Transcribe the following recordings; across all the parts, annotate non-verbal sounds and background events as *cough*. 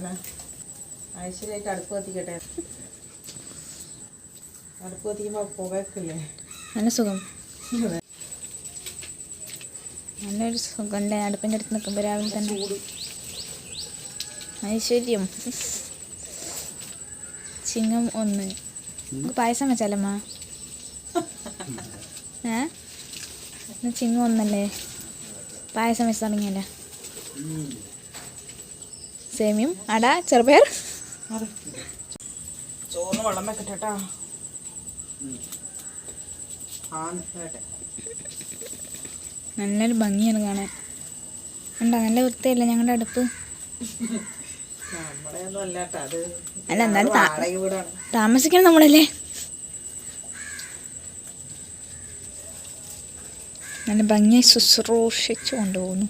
തന്നെ ഐശ്വര്യമായിട്ട് അടുപ്പ് കത്തിക്കട്ടെ. അടുപ്പ് കത്തിക്കുമ്പോൾ പുകക്കില്ലേ നല്ല സുഖം. നല്ലൊരു സുഖമല്ലേ അടുപ്പിന്റെ അടുത്ത് നിൽക്കുമ്പോൾ രാവിലെ തന്നെ. ഐശ്വര്യം. ചിങ്ങം ഒന്ന്. നമുക്ക് പായസം വെച്ചാലമ്മ. ഏ? ചിങ്ങം ഒന്നല്ലേ? പായസം വെച്ച് തുടങ്ങിയല്ലേ? സേമിയും. അട ചെറുപയർ. ചോറിന് വെള്ളം വെക്കട്ടെ നല്ലൊരു ഭംഗിയാണ് കാണാൻ. ഉണ്ടോ നല്ല വൃത്തിയല്ല ഞങ്ങളുടെ അടുപ്പ് അല്ല എന്നാലും താമസിക്കണം നമ്മളല്ലേ? നല്ല ഭംഗിയായി ശുശ്രൂഷിച്ചു കൊണ്ടുപോകുന്നു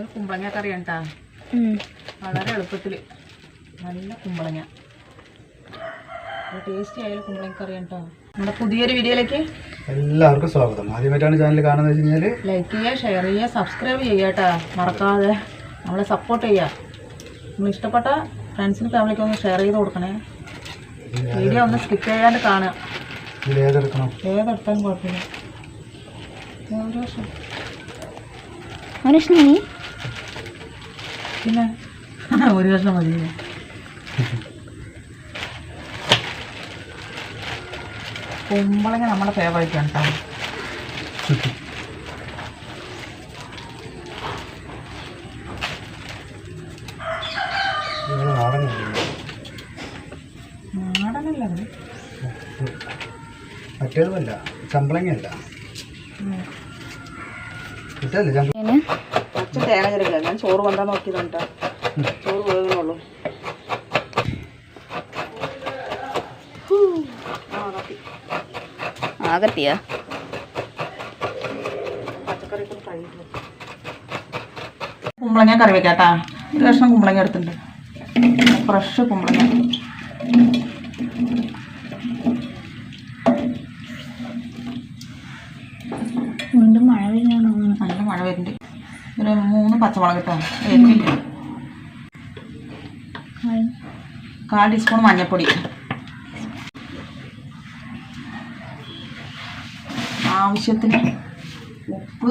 ഇതൊരു കുമ്പളങ്ങ കറിയാണ് കേട്ടാ വളരെ എളുപ്പത്തിൽ നല്ല കുമ്പളങ്ങ. ടേസ്റ്റി ആയാലും കുമ്പളങ്ങ കറിയാണ് കേട്ടോ നമ്മുടെ പുതിയൊരു വീഡിയോയിലേക്ക് എല്ലാവർക്കും സ്വാഗതം. ആദ്യമായിട്ടാണ് ചാനൽ കാണുന്നത് വെച്ച് കഴിഞ്ഞാൽ ലൈക്ക് ചെയ്യുക ഷെയർ ചെയ്യുക സബ്സ്ക്രൈബ് ചെയ്യുക കേട്ടാ മറക്കാതെ നമ്മളെ സപ്പോർട്ട് ചെയ്യുക. നമ്മൾ ഇഷ്ടപ്പെട്ട ഫ്രണ്ട്സിന് ഫാമിലിക്ക് ഒന്ന് ഷെയർ ചെയ്ത് കൊടുക്കണേ. വീഡിയോ ഒന്ന് സ്കിപ്പ് ചെയ്യാണ്ട് കാണുക. ഏതെടുത്താലും കുഴപ്പമില്ല. മനുഷ്യനാണി പിന്നെ *laughs* ഒരു കഷ്ണം മതി. കുമ്പളങ്ങ നമ്മളെ ഫേവറേറ്റ് ആണ് കേട്ടോ മറ്റേതുമല്ല ചമ്പളങ്ങയല്ല. കിട്ടല്ലേ ചമ്പ പച്ച തേങ്ങ ചെറുക്കില്ല ഞാൻ ചോറ് വന്താ നോക്കിയതാണ് കേട്ടോ ചോറ് വേകുന്നുള്ളൂ ആകത്തിയാ കുമ്പളങ്ങ കറി വെക്കാട്ടാ. ഒരു കഷ്ണം കുമ്പളങ്ങ എടുത്തിട്ടുണ്ട്. ഫ്രഷ് കുമ്പളങ്ങ. വീണ്ടും മഴ വരുന്നതാണോ നല്ല മഴ വരുന്നുണ്ട്. പച്ചമുളക് എരിവില്ല കാൽ ടീസ്പൂൺ മഞ്ഞൾപ്പൊടി. ആവശ്യത്തിന് ഉപ്പ്.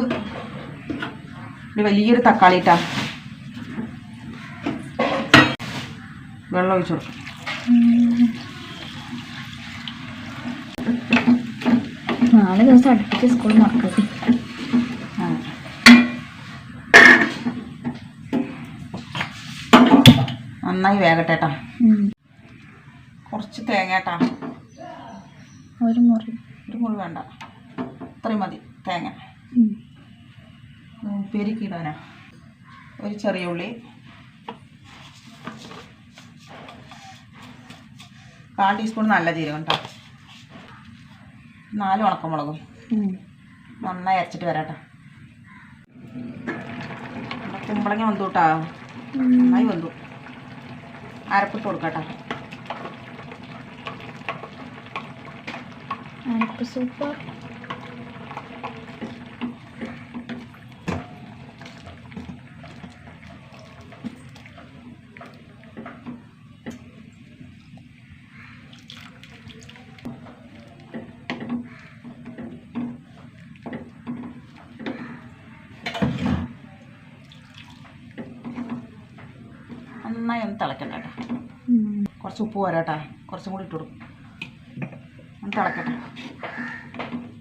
വലിയൊരു തക്കാളി ഇട്ടാ. വെള്ളം ഒഴിച്ചു നാല് ദിവസം അടുപ്പിച്ച് സ്കൂൾ മറക്കത്തി നന്നായി വേകട്ടെ കേട്ടോ കുറച്ച് തേങ്ങ കേട്ടാ ഒരു മുറി. ഒരു മുറി വേണ്ട. ഇത്രയും മതി തേങ്ങ. പെരുക്കിടാനാ ഒരു ചെറിയ ഉള്ളി. കാൽ ടീസ്പൂൺ നല്ല ജീരകം കേട്ടോ നാല് ഉണക്കമുളകും. നന്നായി അരച്ചിട്ട് വരാട്ടോ. കുമ്പളങ്ങ വന്നു കേട്ടോ നന്നായി വന്നു. അരപ്പിട്ട് കൊടുക്കട്ടോ. അരപ്പ് സൂപ്പർ. തിളക്കണ്ട കേട്ടോ. കുറച്ച് ഉപ്പ് പോരാട്ടാ. കുറച്ചും കൂടി ഇട്ട് ഞാൻ ഒന്ന് തിളക്കട്ടെ.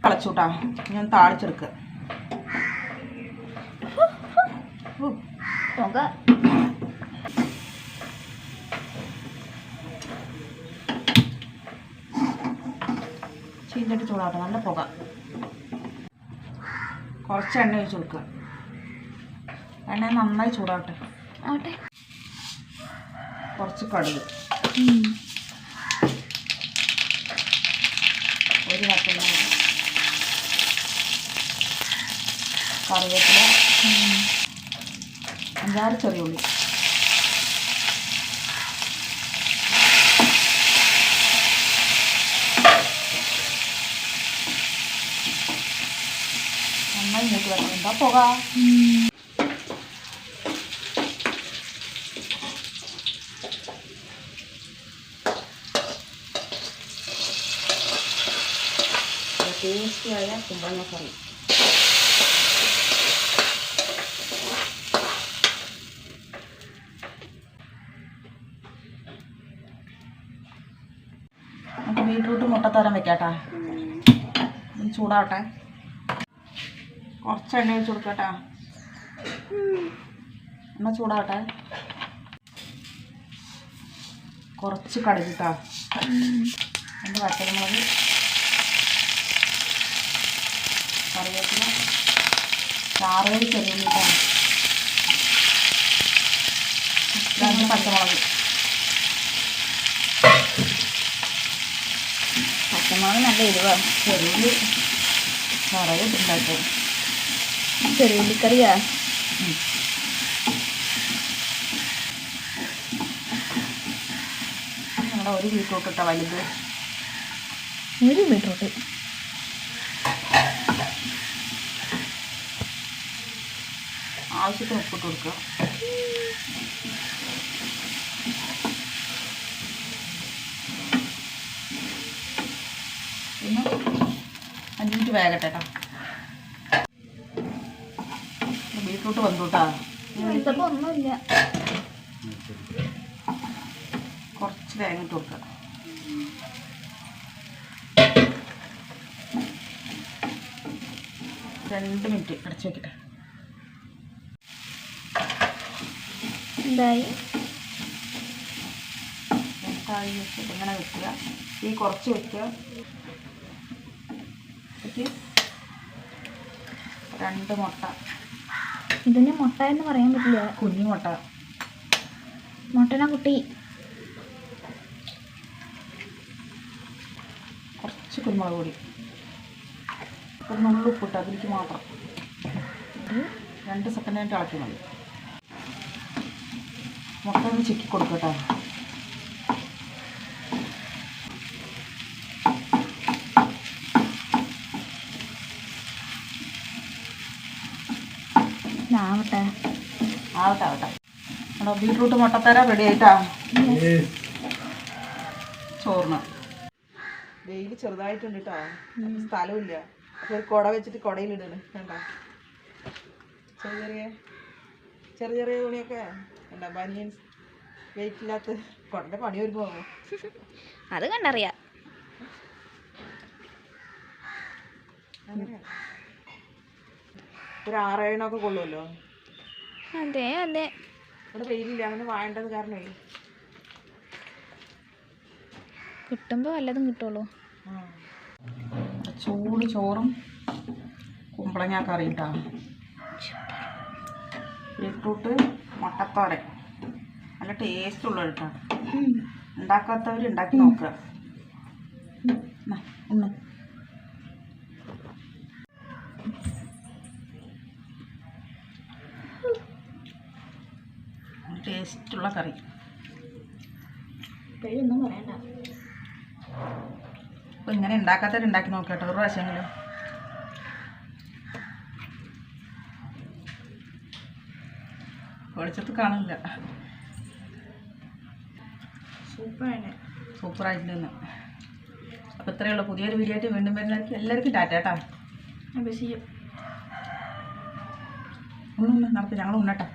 തിളച്ചു കേട്ടാ ഞാൻ താളിച്ചെടുക്കുക ഉ, പുക ചീഞ്ചട്ടി ചൂടാവട്ടെ. നല്ല പുക. കുറച്ച് എണ്ണ ഒഴിച്ച് കൊടുക്കുക എണ്ണ നന്നായി ചൂടാവട്ടെ. ആവട്ടെ. കുറച്ച് കടുക്. ഒരു കട്ടിൽ കറിവേപ്പില. അഞ്ചാറ് ചെറിയ ഉള്ളി. നന്നായി മൂത്ത് എന്താ പുക? കുമ്പളങ്ങ കറി നമുക്ക് ബീട്രൂട്ട് മുട്ടത്തോരൻ വെക്കാട്ടാ. ചൂടാവട്ടെ. കുറച്ച് എണ്ണ വെച്ച് കൊടുക്കട്ടാ എണ്ണ ചൂടാവട്ടെ. കുറച്ച് കടുകിട്ടാ. രണ്ട് വറ്റൽമുളക് കറിവേപ്പില ചാറുകൾ ചെറിയ പച്ചമുളക്. പച്ചമുളക് നല്ല എരിവാണ് ചെറിയ നിറയെ ഉണ്ടാക്കും ചെറിയുള്ളിക്കറിയാ നമ്മുടെ ഒരു ബീട്രൂട്ട് ഇട്ട വലുത്. ഒരു ബീട്രൂട്ട് ആവശ്യത്തിന് ഉപ്പിട്ട് കൊടുക്കുക. പിന്നെ അഞ്ച് മിനിറ്റ് വേഗട്ടെ കേട്ടോ ബീട്രൂട്ട് വന്നു ഒന്നുമില്ല. കുറച്ച് ഇട്ട് കൊടുക്കുക രണ്ട് മിനിറ്റ് അടച്ചു വെക്കട്ടെ. വെച്ചിട്ട് ഇങ്ങനെ വെക്കുക ഈ കുറച്ച് വെക്കുക രണ്ട് മുട്ട. ഇതിന് മുട്ട എന്ന് പറയാൻ പറ്റില്ല. കുഞ്ഞു മുട്ട. മുട്ടന കുട്ടി. കുറച്ച് കുരുമുളക് പൊടി. ഒരു നുള്ളുപ്പിട്ട് അതിലേക്ക് മാത്രം. രണ്ട് സെക്കൻഡ് ആയിട്ട് ഇളക്കി മതി. മുട്ട ഒന്ന് ചിക്കി കൊടുക്കട്ടോ. ആവട്ടെ. ആവട്ടെ ആവട്ടെ. നമ്മുടെ ബീട്രൂട്ട് മുട്ടത്തര റെഡി ആയിട്ടാ? ചോറിന്. വെയിൽ ചെറുതായിട്ടുണ്ട് കേട്ടോ സ്ഥലമില്ല. അപ്പോൾ ഒരു കുട വെച്ചിട്ട് കുടയിലിടണ്. കണ്ട? ചെറിയ ചെറിയ ചെറിയ ചെറിയ തുണിയൊക്കെ. കണ്ട ബനിയൻ വെയിറ്റ് ഇല്ലാത്ത കുടന്റെ പണി അത് കണ്ടറിയാം. ഒരു കൊള്ളുമല്ലോ അതെ അതെ. ഇവിടെ വെയിലില്ല അങ്ങനെ വാഴേണ്ടത് കാരണമേ. കിട്ടുമ്പോൾ വല്ലതും കിട്ടുള്ളൂ. ചൂട് ചോറും കുമ്പളങ്ങ ബീട്രൂട്ട് മുട്ടത്തോരൻ നല്ല ടേസ്റ്റ് ഉള്ള കേട്ടോ. ഉണ്ടാക്കാത്തവർ ഉണ്ടാക്കി നോക്കുക. ടേസ്റ്റുള്ള കറി. ഒന്നും പറയണ്ട. അപ്പോൾ ഇങ്ങനെ ഉണ്ടാക്കാത്തവർ ഉണ്ടാക്കി നോക്കുക കേട്ടോ. ഒരു പ്രാവശ്യമെങ്കിലും. വെളിച്ചത്ത് കാണില്ല. സൂപ്പറാണ്. സൂപ്പറായിട്ടുണ്ടെന്ന് അപ്പോൾ ഇത്രയേ ഉള്ളൂ. പുതിയൊരു വീഡിയോ ആയിട്ട് വീണ്ടും വരുന്നവർക്ക് എല്ലാവർക്കും ഡാറ്റാട്ടാ ബസ് ചെയ്യും ഒന്നും നടത്തി ഞങ്ങൾ ഉണ്ണട്ടെ.